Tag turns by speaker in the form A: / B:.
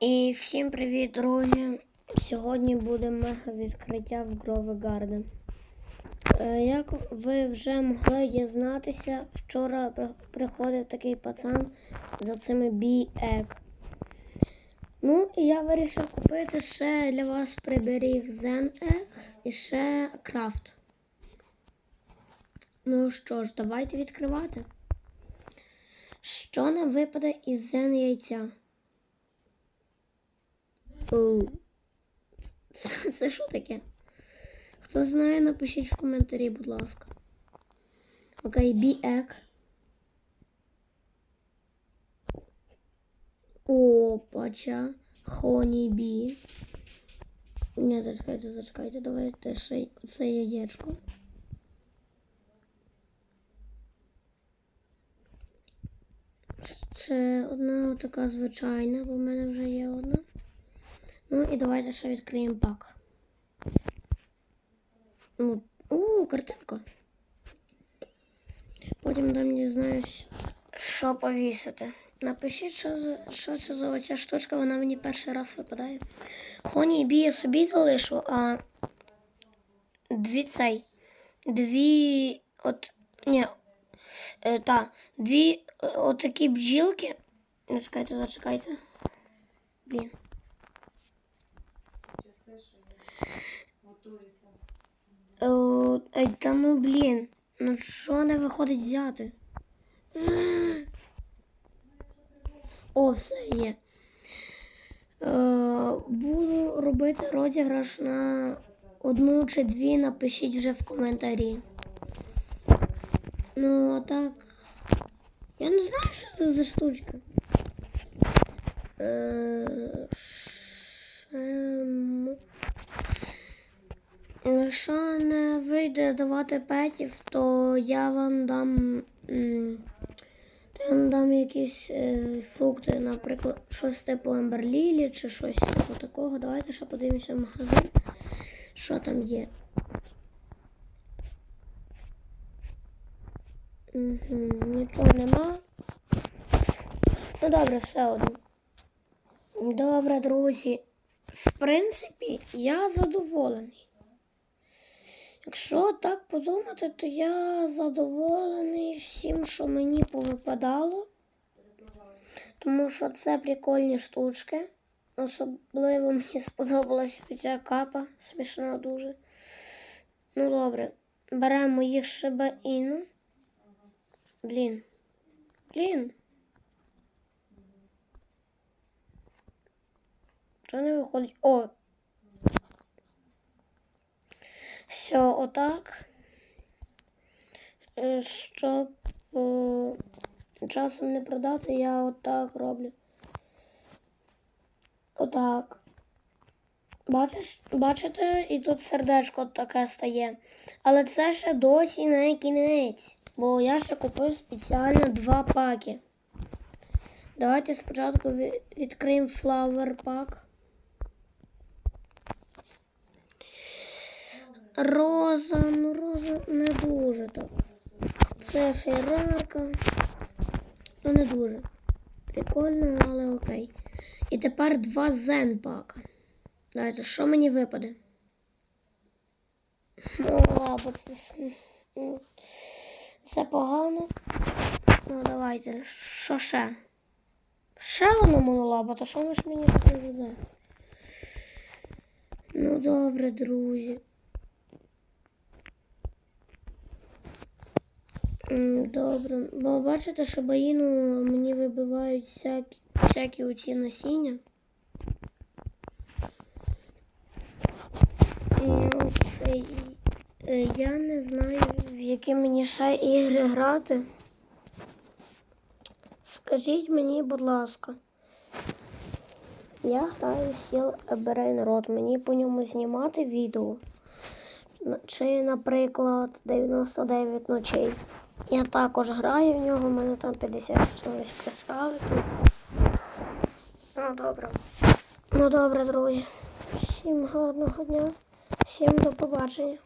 A: І всім привіт, друзі! Сьогодні буде мега відкриття в Grove Garden. Е, Як ви вже могли дізнатися, вчора приходив такий пацан за цими бі-ек. Ну, і я вирішив купити ще для вас приберіг Zen Egg і ще крафт. Ну що ж, давайте відкривати. Що нам випаде із Zen яйця? Це, що таке? Хто знає, напишіть в коментарі, будь ласка. Окей, біек. Опача. Хоні бі. Не, зачекайте, зачекайте, давайте ще це яєчко. Ще одна така звичайна, бо в мене вже є одна. Ну і давайте ще відкриємо пак. Ну, у, картинка. Потім там дізнаюсь, що повісити. Напишіть, що, за, що це за оця штучка, вона мені перший раз випадає. Хоні і бі я собі залишу, а дві цей. Дві. От. Ні. Е, та, дві е, отакі бджілки. Ну, Чекайте, зачекайте. Блін.
B: Готуюся.
A: Е, Ей, та ну блін. Ну що не виходить взяти? О, все є. Е, буду робити розіграш на одну чи дві, напишіть вже в коментарі. Ну, а так. Я не знаю, що це за штучка. Е, шем... Якщо не вийде давати петів, то я вам дам. То я вам дам якісь е, фрукти, наприклад, щось типу амберлілі чи щось типу такого. Давайте ще подивимося в магазин, що там є. Угу, нічого нема. Ну добре, все одно. Добре, друзі. В принципі, я задоволений. Якщо так подумати, то я задоволений всім, що мені повипадало. Тому що це прикольні штучки. Особливо мені сподобалася ця капа, смішна дуже. Ну добре, беремо їх шибаїну. Блін. Блін. Що не виходить? О, Все, отак. Е, Щоб е, часом не продати, я отак роблю. Отак. Бачиш, бачите, і тут сердечко таке стає. Але це ще досі не кінець. Бо я ще купив спеціально два паки. Давайте спочатку ві- відкриємо флауер пак. Роза, ну роза не дуже так. Це фейрарка. Ну не дуже. Прикольно, але окей. І тепер два зен пака. Давайте, що мені випаде? Ну, лапа, це, це погано. Ну, давайте, що ще? Ще одна монолаба, то що ж мені не везе? Ну, добре, друзі. Добре. Бо бачите, що боїну мені вибивають всякі, всякі оці насіння. І от, е, е, я не знаю, в які мені ще ігри грати. Скажіть мені, будь ласка. Я граю Сіл Еберейн Рот. Мені по ньому знімати відео. Чи, наприклад, 99 ночей. Я також граю в нього, у мене там 50 чогось кристаликів. Ну добре. Ну добре, друзі. Всім гарного дня, всім до побачення.